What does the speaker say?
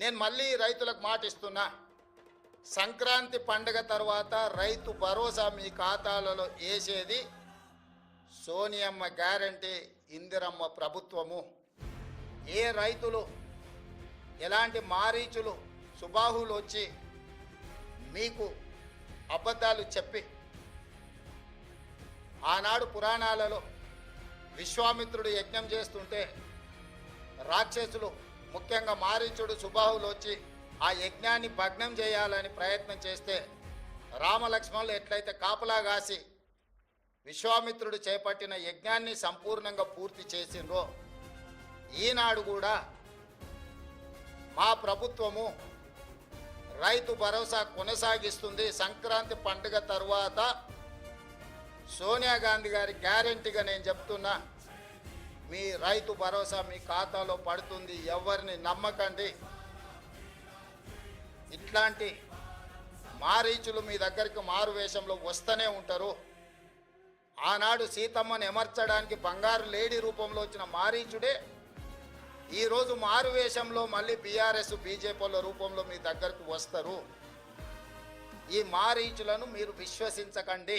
నేను మళ్ళీ రైతులకు మాట ఇస్తున్నా. సంక్రాంతి పండుగ తర్వాత రైతు భరోసా మీ ఖాతాలలో వేసేది సోనియమ్మ గ్యారంటీ ఇందిరమ్మ ప్రభుత్వము. ఏ రైతులు ఎలాంటి మారీచులు సుబాహులు వచ్చి మీకు అబద్ధాలు చెప్పి ఆనాడు పురాణాలలో విశ్వామిత్రుడు యజ్ఞం చేస్తుంటే రాక్షసులు ముఖ్యంగా మారీచుడు సుబాహులు వచ్చి ఆ యజ్ఞాన్ని భగ్నం చేయాలని ప్రయత్నం చేస్తే రామలక్ష్మణులు ఎట్లయితే కాపలా కాసి విశ్వామిత్రుడు చేపట్టిన యజ్ఞాన్ని సంపూర్ణంగా పూర్తి చేసిండ్రో ఈనాడు కూడా మా ప్రభుత్వము రైతు భరోసా కొనసాగిస్తుంది. సంక్రాంతి పండుగ తరువాత సోనియా గాంధీ గారి గ్యారెంటీగా నేను చెప్తున్నా. మీ రైతు భరోసా మీ ఖాతాలో పడుతుంది ఎవరిని నమ్మకండి. ఇట్లాంటి మారీచులు మీ దగ్గరికి మారు వేషంలో వస్తూనే ఉంటారు. ఆనాడు సీతమ్మను ఎమర్చడానికి బంగారు లేడీ రూపంలో వచ్చిన మారీచుడే ఈరోజు మారు వేషంలో మళ్ళీ బీఆర్ఎస్ బీజేపీల రూపంలో మీ దగ్గరకు వస్తారు. ఈ మారీచులను మీరు విశ్వసించకండి.